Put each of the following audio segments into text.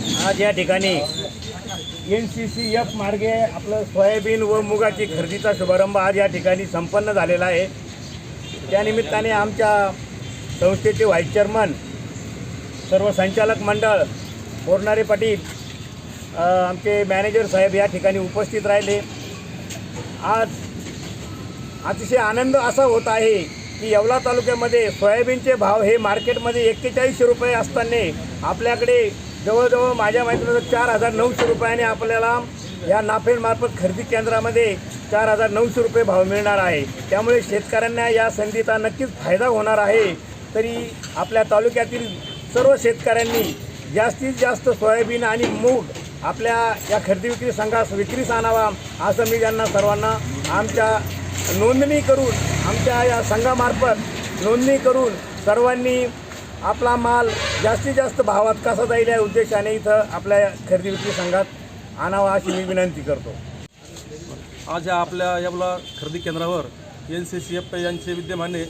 आज या ठिकाणी एन सी सी एफ मार्गे आपलं सोयाबीन व मुगाची खरेदीचा शुभारंभ आज या ठिकाणी संपन्न झालेला आहे. त्यानिमित्ताने आमच्या संस्थेचे व्हाईस चेअरमन सर्व संचालक मंडळ बोरणारे पाटील आमचे मॅनेजर साहेब या ठिकाणी उपस्थित राहिले. आज अतिशय आनंद असा होत आहे की येवला तालुक्यामध्ये सोयाबीनचे भाव हे मार्केटमध्ये एक्केचाळीसशे रुपये असताना आपल्याकडे जवळजवळ माझ्या माहितीनुसार चार हजार नऊशे रुपयाने आपल्याला या नाफेडमार्फत खरेदी केंद्रामध्ये चार हजार नऊशे रुपये भाव मिळणार आहे. त्यामुळे शेतकऱ्यांना या संधीचा नक्कीच फायदा होणार आहे. तरी आपल्या तालुक्यातील सर्व शेतकऱ्यांनी जास्तीत जास्त सोयाबीन आणि मूग आपल्या या खरेदी विक्री संघास विक्रीस आणावा असं मी त्यांना सर्वांना आमच्या नोंदणी करून आमच्या या संघामार्फत नोंदणी करून सर्वांनी आपला माल जास्तीत जास्त भावात कसा जाईल या उद्देशाने इथं आपल्या खरेदी विक्री संघात आणावा अशी मी विनंती करतो. आज या आपल्या यावला खरेदी केंद्रावर एन सी सी एफ यांचे विद्यमाने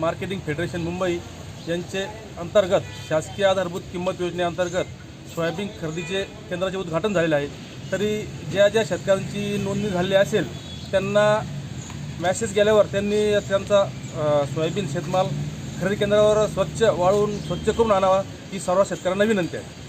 मार्केटिंग फेडरेशन मुंबई यांचे अंतर्गत शासकीय आधारभूत किंमत योजनेअंतर्गत सोयाबीन खरेदीचे केंद्राचे उद्घाटन झालेले आहे. तरी ज्या ज्या शेतकऱ्यांची नोंदणी झालेली असेल त्यांना मॅसेज गेल्यावर त्यांनी त्यांचा सोयाबीन शेतमाल खरेदी केंद्रावर स्वच्छ वाळून स्वच्छ करून आणावा ही सर्व शेतकऱ्यांना विनंती आहे.